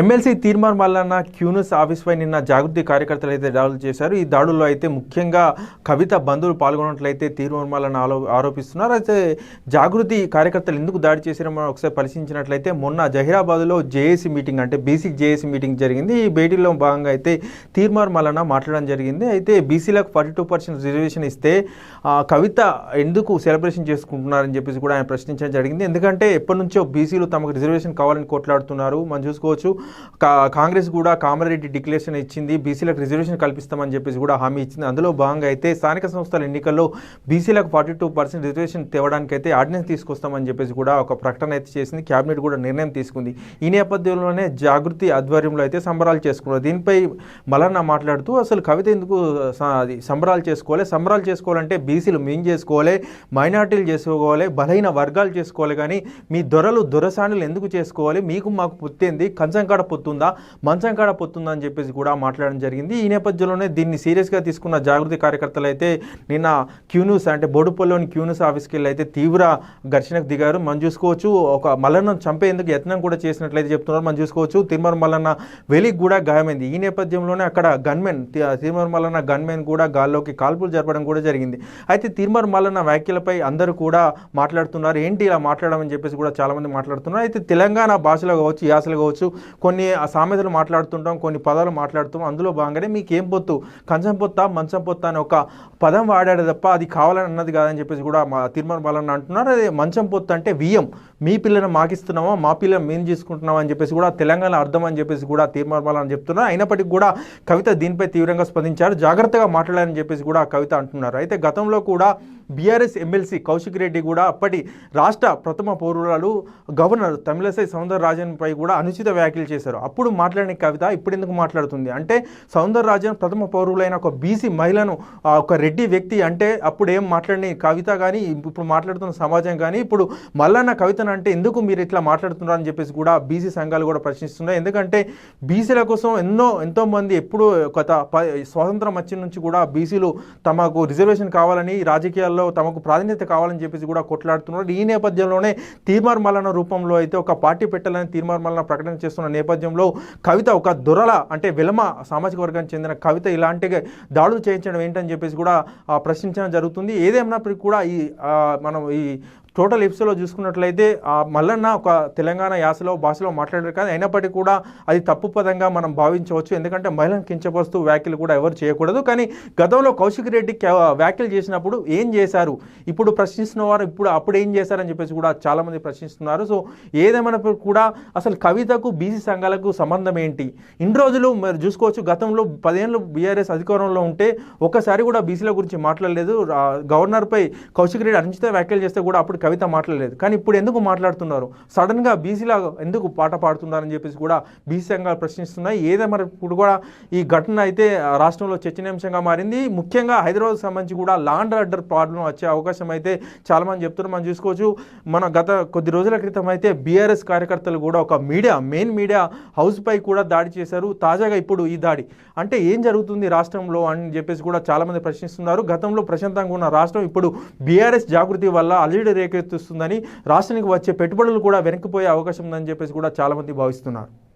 MLC Teenmar Mallanna Q News ఆఫీస్పై నిన్న జాగృతి కార్యకర్తలు అయితే దాడులు చేశారు. ఈ దాడుల్లో అయితే ముఖ్యంగా కవిత బంధువులు పాల్గొన్నట్లయితే తీర్మార్ మల్లన్న ఆలో ఆరోపిస్తున్నారు. అయితే జాగృతి కార్యకర్తలు ఎందుకు దాడి చేశారో మనం ఒకసారి పరిశీలించినట్లయితే మొన్న జహీరాబాద్లో జేఏసీ మీటింగ్ అంటే బీసీ జేఏసీ మీటింగ్ జరిగింది. ఈ భేటీలో భాగంగా అయితే తీర్మార్ మల్లన్న మాట్లాడడం జరిగింది. అయితే బీసీలకు ఫార్టీ టూ పర్సెంట్ రిజర్వేషన్ ఇస్తే కవిత ఎందుకు సెలబ్రేషన్ చేసుకుంటున్నారని చెప్పేసి కూడా ఆయన ప్రశ్నించడం జరిగింది. ఎందుకంటే ఎప్పటి నుంచో బీసీలు తమకు రిజర్వేషన్ కావాలని కొట్లాడుతున్నారు. మనం చూసుకోవచ్చు కాంగ్రెస్ కూడా కామారెడ్డి డిక్లరేషన్ ఇచ్చింది బీసీలకు రిజర్వేషన్ కల్పిస్తామని చెప్పేసి కూడా హామీ ఇచ్చింది. అందులో భాగంగా అయితే స్థానిక సంస్థల ఎన్నికల్లో బీసీలకు ఫార్టీ టూ పర్సెంట్ రిజర్వేషన్ తేవడానికి అయితే ఆర్డినెన్స్ తీసుకొస్తామని చెప్పేసి కూడా ఒక ప్రకటన అయితే చేసింది క్యాబినెట్ కూడా నిర్ణయం తీసుకుంది. ఈ నేపథ్యంలోనే జాగృతి ఆధ్వర్యంలో అయితే సంబరాలు చేసుకున్నారు. దీనిపై మలన్న మాట్లాడుతూ అసలు కవిత ఎందుకు సంబరాలు చేసుకోవాలి సంబరాలు చేసుకోవాలంటే బీసీలు మేం చేసుకోవాలి మైనార్టీలు చేసుకోవాలి బలహీన వర్గాలు చేసుకోవాలి కానీ మీ దొరలు దొరసానులు ఎందుకు చేసుకోవాలి? మీకు మాకు పుత్తింది కంచం కాడ పొత్తుందా? మంచం కాడ పొత్తుందా అని చెప్పేసి కూడా మాట్లాడడం జరిగింది. ఈ నేపథ్యంలోనే దీన్ని సీరియస్గా తీసుకున్న జాగృతి కార్యకర్తలు అయితే నిన్న క్యూన్యూస్ అంటే బోడుపల్లిలోని క్యూన్యూస్ ఆఫీస్కి వెళ్ళి అయితే తీవ్ర ఘర్షణకు దిగారు. మనం చూసుకోవచ్చు ఒక మల్లన్న చంపేందుకు యత్నం కూడా చేసినట్లయితే చెప్తున్నారు. మనం చూసుకోవచ్చు తిరుమల మల్లన్న వెలికి కూడా గాయమైంది. ఈ నేపథ్యంలోనే అక్కడ గన్మెన్ తిరుమల మల్లన్న గన్మెన్ కూడా గాల్లోకి కాల్పులు జరపడం కూడా జరిగింది. అయితే తిరుమల మల్లన్న వ్యాఖ్యలపై అందరూ కూడా మాట్లాడుతున్నారు. ఏంటి ఇలా మాట్లాడమని చెప్పేసి కూడా చాలామంది మాట్లాడుతున్నారు. అయితే తెలంగాణ భాషలో కావచ్చు యాసలు కావచ్చు కొన్ని ఆ సామెతలు మాట్లాడుతుంటాం కొన్ని పదాలు మాట్లాడుతాం అందులో భాగంగానే మీకు ఏం పొత్తు? కంచం పొత్త మంచం పొత్త అని ఒక పదం వాడాడు తప్ప అది కావాలని అన్నది కాదని చెప్పేసి కూడా మా తిరుమల బాలన్న అంటున్నారు. అదే మంచం పొత్తు అంటే వియ్యం. మీ పిల్లని మాకిస్తున్నామా? మా పిల్లని మేము చేసుకుంటున్నామా అని చెప్పేసి కూడా తెలంగాణ అర్థం అని చెప్పేసి కూడా తీర్మాన బాలన్న చెప్తున్నారు. అయినప్పటికీ కూడా కవిత దీనిపై తీవ్రంగా స్పందించారు. జాగ్రత్తగా మాట్లాడాలని చెప్పేసి కూడా కవిత అంటున్నారు. అయితే గతంలో కూడా బీఆర్ఎస్ ఎమ్మెల్సీ కౌశిక్ రెడ్డి కూడా అప్పటి రాష్ట్ర ప్రథమ పౌరురాలు గవర్నర్ తమిళసై సౌందరరాజన్ రాజన్పై కూడా అనుచిత వ్యాఖ్యలు చేశారు. అప్పుడు మాట్లాడిన కవిత ఇప్పుడు ఎందుకు మాట్లాడుతుంది? అంటే సౌందరరాజన్ ప్రథమ పౌరులైన ఒక బీసీ మహిళను ఒక రెడ్డి వ్యక్తి అంటే అప్పుడు ఏం మాట్లాడిన కవిత కానీ ఇప్పుడు మాట్లాడుతున్న సమాజం కానీ ఇప్పుడు మల్లన్న కవితను అంటే ఎందుకు మీరు ఇట్లా మాట్లాడుతున్నారు అని చెప్పేసి కూడా బీసీ సంఘాలు కూడా ప్రశ్నిస్తున్నాయి. ఎందుకంటే బీసీల కోసం ఎన్నో ఎంతో మంది ఎప్పుడు గత ప- స్వాతంత్రం వచ్చిన నుంచి కూడా బీసీలు తమకు రిజర్వేషన్ కావాలని రాజకీయాల్లో తమకు ప్రాధాన్యత కావాలని చెప్పేసి కూడా కొట్లాడుతున్నారు. ఈ నేపథ్యంలోనే తీర్మార్ మల్లన రూపంలో అయితే ఒక పార్టీ పెట్టాలని తీర్మార్ మల్లన ప్రకటన చేస్తున్న నేపథ్యంలో కవిత ఒక దొరల అంటే విలమ సామాజిక వర్గానికి చెందిన కవిత ఇలాంటి దాడులు చేయించడం ఏంటని చెప్పేసి కూడా ప్రశ్నించడం జరుగుతుంది. ఏదేమైనప్పటికీ కూడా ఈ మనం ఈ టోటల్ ఎపిసోడ్లో చూసుకున్నట్లయితే మల్లన్న ఒక తెలంగాణ యాసలో భాషలో మాట్లాడారు కానీ అయినప్పటికీ కూడా అది తప్పు పదంగా మనం భావించవచ్చు. ఎందుకంటే మహిళను కించపరుస్తూ వ్యాఖ్యలు కూడా ఎవరు చేయకూడదు. కానీ గతంలో కౌశిక్ రెడ్డి వ్యాఖ్యలు చేసినప్పుడు ఏం చేశారు? ఇప్పుడు ప్రశ్నిస్తున్న వారు ఇప్పుడు అప్పుడు ఏం చేశారని చెప్పేసి కూడా చాలామంది ప్రశ్నిస్తున్నారు. సో ఏదేమైనప్పుడు కూడా అసలు కవితకు బీసీ సంఘాలకు సంబంధం ఏంటి? ఇన్ని రోజులు మరి చూసుకోవచ్చు. గతంలో పదేళ్ళు బీఆర్ఎస్ అధికారంలో ఉంటే ఒక్కసారి కూడా బీసీల గురించి మాట్లాడలేదు. గవర్నర్పై కౌశిక్ రెడ్డి అనుచిత వ్యాఖ్యలు చేస్తే కూడా అప్పుడు కవిత మాట్లాడలేదు. కానీ ఇప్పుడు ఎందుకు మాట్లాడుతున్నారు? సడన్గా బీసీలా ఎందుకు పాట పాడుతున్నారని చెప్పేసి కూడా బీసీ సంఘాలు ప్రశ్నిస్తున్నాయి. ఏదేమైనా ఇప్పుడు కూడా ఈ ఘటన అయితే రాష్ట్రంలో చర్చనీయాంశంగా మారింది. ముఖ్యంగా హైదరాబాద్ సంబంధించి కూడా లాండ్ ఆర్డర్ ప్రాబ్లం వచ్చే అవకాశం అయితే చాలామంది చెప్తున్నారు. మనం చూసుకోవచ్చు మన గత కొద్ది రోజుల క్రితం అయితే బీఆర్ఎస్ కార్యకర్తలు కూడా ఒక మీడియా మెయిన్ మీడియా హౌస్ పై కూడా దాడి చేశారు. తాజాగా ఇప్పుడు ఈ దాడి. అంటే ఏం జరుగుతుంది రాష్ట్రంలో అని చెప్పేసి కూడా చాలామంది ప్రశ్నిస్తున్నారు. గతంలో ప్రశాంతంగా ఉన్న రాష్ట్రం ఇప్పుడు బీఆర్ఎస్ జాగృతి వల్ల అల్లిడి రేకెత్తిస్తుందని రాష్ట్రానికి వచ్చే పెట్టుబడులు కూడా వెనక్కిపోయే అవకాశం ఉందని చెప్పేసి కూడా చాలామంది భావిస్తున్నారు.